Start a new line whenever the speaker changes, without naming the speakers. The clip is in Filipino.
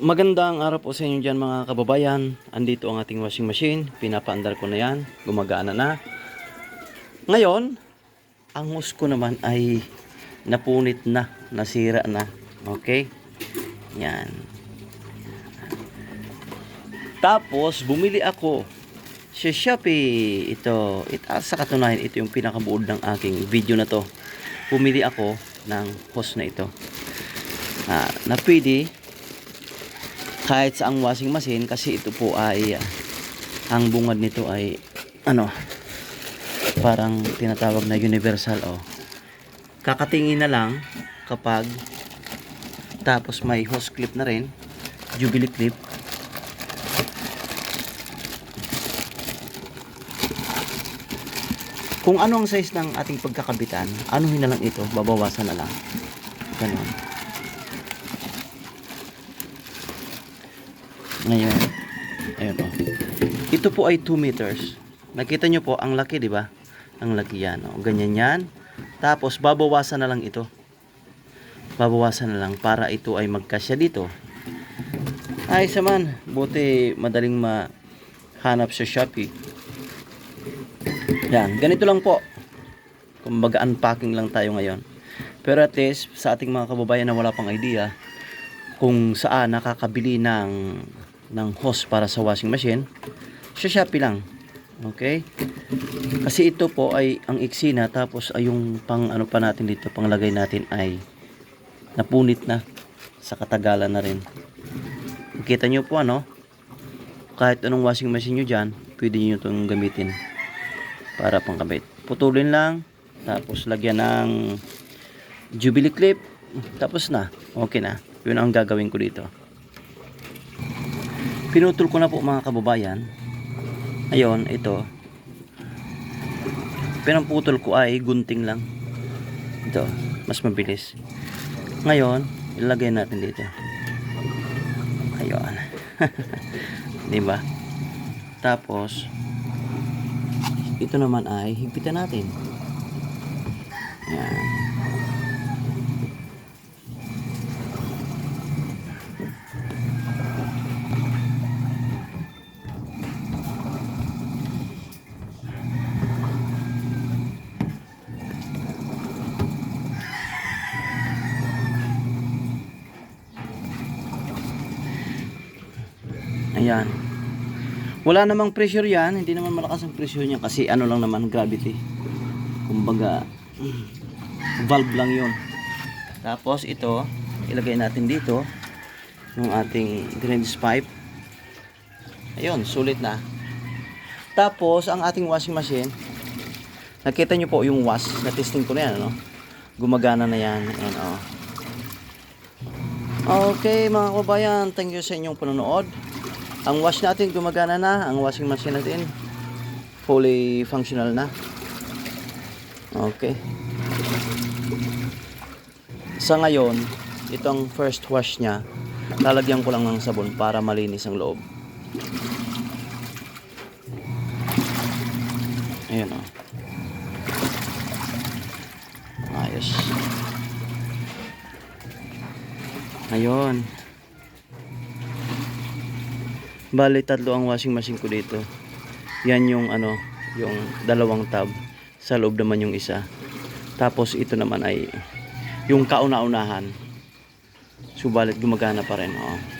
Magandang araw po sa inyo dyan mga kababayan. Andito ang ating washing machine. Pinapaandar ko na yan. Gumagana na. Ngayon, ang hose ko naman ay napunit na. Nasira na. Okay? Yan. Tapos, bumili ako sa Shopee. Ito, ito sa katunayan, ito yung pinakabuod ng aking video na to. Bumili ako ng hose na ito. Ah, na pwede sa ang washing machine kasi ito po ay ah, ang bungad nito ay ano parang tinatawag na universal oh. Kakatingin na lang kapag tapos may hose clip na rin, jubilee clip. Kung ano ang size ng ating pagkakabitan, anuhin na lang ito, babawasan na lang. Ganon. Ngayon, ayun oh. Ito po ay 2 meters. Nakita nyo po, ang laki, di ba? Ang laki yan. Oh. Ganyan yan. Tapos, babawasan na lang ito. Babawasan na lang para ito ay magkasya dito. Ay, saman. Buti madaling mahanap sa Shopee. Yan, ganito lang po. Kumbaga unpacking lang tayo ngayon. Pero at least sa ating mga kababayan na wala pang idea kung saan nakakabili ng ng hose para sa washing machine, sa Shopee lang. Okay? Kasi ito po ay ang iksi na tapos ay yung pang ano pa natin dito, panglagay natin ay napunit na sa katagalan na rin. Kita nyo po ano, kahit anong washing machine nyo dyan, pwede nyo itong gamitin para pangkabit. Putulin lang, tapos lagyan ng jubilee clip, tapos na. Okay na. Yun ang gagawin ko dito. Pinutol ko na po mga kababayan. Ayun, ito. Pinamputol ko ay gunting lang. Ito, mas mabilis. Ngayon, ilagay natin dito. Ayun. 'Di ba? Tapos, ito naman ay higpitan natin. Yan. Ayan. Wala namang pressure yan. Hindi naman malakas ang pressure niya kasi ano lang naman gravity. Kumbaga, valve lang yun. Tapos ito, ilagay natin dito yung ating drainage pipe. Ayun, sulit na. Tapos, ang ating washing machine, nakita nyo po yung wash, na-testing ko na yan, ano? Gumagana na yan. Ayan, oh. Okay, mga kababayan, thank you sa inyong panonood. Ang wash natin gumagana na, ang washing machine natin fully functional na. Okay. Sa ngayon, itong first wash niya, lalagyan ko lang ng sabon para malinis ang loob. Ayun oh. Ayos. Ayun. Bali, tatlo ang washing machine ko dito. Yan yung ano, yung dalawang tab. Sa loob naman yung isa. Tapos ito naman ay yung kauna-unahan. Subalit gumagana pa rin. Oh.